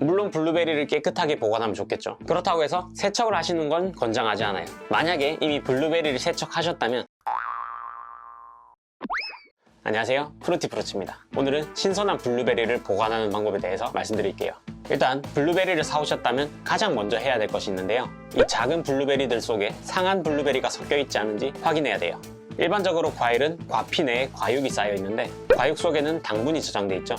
물론 블루베리를 깨끗하게 보관하면 좋겠죠. 그렇다고 해서 세척을 하시는 건 권장하지 않아요. 만약에 이미 블루베리를 세척하셨다면. 안녕하세요. 프루티프루치입니다. 오늘은 신선한 블루베리를 보관하는 방법에 대해서 말씀드릴게요. 일단 블루베리를 사오셨다면 가장 먼저 해야 될 것이 있는데요. 이 작은 블루베리들 속에 상한 블루베리가 섞여 있지 않은지 확인해야 돼요. 일반적으로 과일은 과피 내에 과육이 쌓여 있는데 과육 속에는 당분이 저장돼 있죠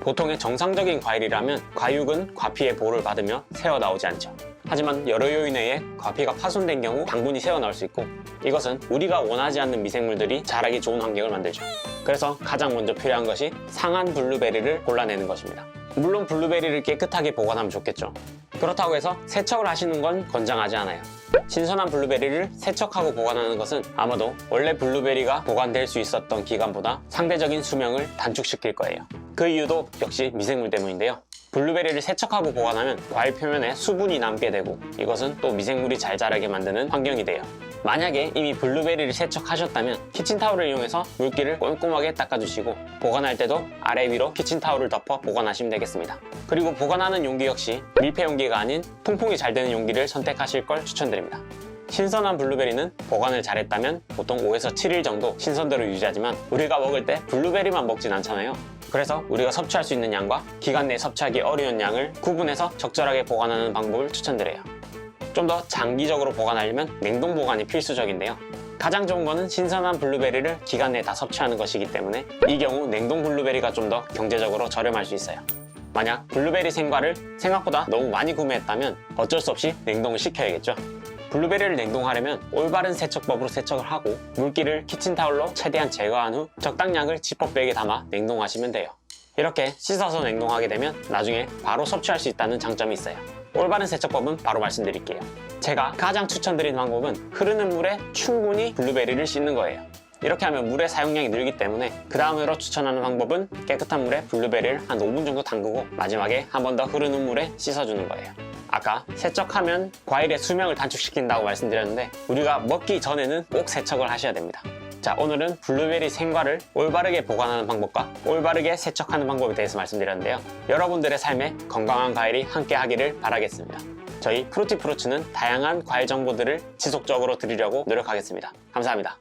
보통의 정상적인 과일이라면 과육은 과피의 보호를 받으며 새어 나오지 않죠. 하지만 여러 요인에 의해 과피가 파손된 경우 당분이 새어나올 수 있고 이것은 우리가 원하지 않는 미생물들이 자라기 좋은 환경을 만들죠. 그래서 가장 먼저 필요한 것이 상한 블루베리를 골라내는 것입니다. 물론 블루베리를 깨끗하게 보관하면 좋겠죠. 그렇다고 해서 세척을 하시는 건 권장하지 않아요. 신선한 블루베리를 세척하고 보관하는 것은 아마도 원래 블루베리가 보관될 수 있었던 기간보다 상대적인 수명을 단축시킬 거예요. 그 이유도 역시 미생물 때문인데요. 블루베리를 세척하고 보관하면 과일 표면에 수분이 남게 되고 이것은 또 미생물이 잘 자라게 만드는 환경이 돼요. 만약에 이미 블루베리를 세척하셨다면 키친타올을 이용해서 물기를 꼼꼼하게 닦아주시고 보관할 때도 아래 위로 키친타올을 덮어 보관하시면 되겠습니다. 그리고 보관하는 용기 역시 밀폐 용기가 아닌 통풍이 잘 되는 용기를 선택하실 걸 추천드립니다. 신선한 블루베리는 보관을 잘했다면 보통 5에서 7일 정도 신선도를 유지하지만 우리가 먹을 때 블루베리만 먹진 않잖아요. 그래서 우리가 섭취할 수 있는 양과 기간 내에 섭취하기 어려운 양을 구분해서 적절하게 보관하는 방법을 추천드려요. 좀 더 장기적으로 보관하려면 냉동 보관이 필수적인데요. 가장 좋은 거는 신선한 블루베리를 기간 내에 다 섭취하는 것이기 때문에 이 경우 냉동 블루베리가 좀 더 경제적으로 저렴할 수 있어요. 만약 블루베리 생과를 생각보다 너무 많이 구매했다면 어쩔 수 없이 냉동을 시켜야겠죠. 블루베리를 냉동하려면 올바른 세척법으로 세척을 하고 물기를 키친타올로 최대한 제거한 후 적당량을 지퍼백에 담아 냉동하시면 돼요. 이렇게 씻어서 냉동하게 되면 나중에 바로 섭취할 수 있다는 장점이 있어요. 올바른 세척법은 바로 말씀드릴게요. 제가 가장 추천드리는 방법은 흐르는 물에 충분히 블루베리를 씻는 거예요. 이렇게 하면 물의 사용량이 늘기 때문에 그 다음으로 추천하는 방법은 깨끗한 물에 블루베리를 한 5분 정도 담그고 마지막에 한 번 더 흐르는 물에 씻어주는 거예요. 아까 세척하면 과일의 수명을 단축시킨다고 말씀드렸는데 우리가 먹기 전에는 꼭 세척을 하셔야 됩니다. 자 오늘은 블루베리 생과를 올바르게 보관하는 방법과 올바르게 세척하는 방법에 대해서 말씀드렸는데요. 여러분들의 삶에 건강한 과일이 함께 하기를 바라겠습니다. 저희 프루티프루츠는 다양한 과일 정보들을 지속적으로 드리려고 노력하겠습니다. 감사합니다.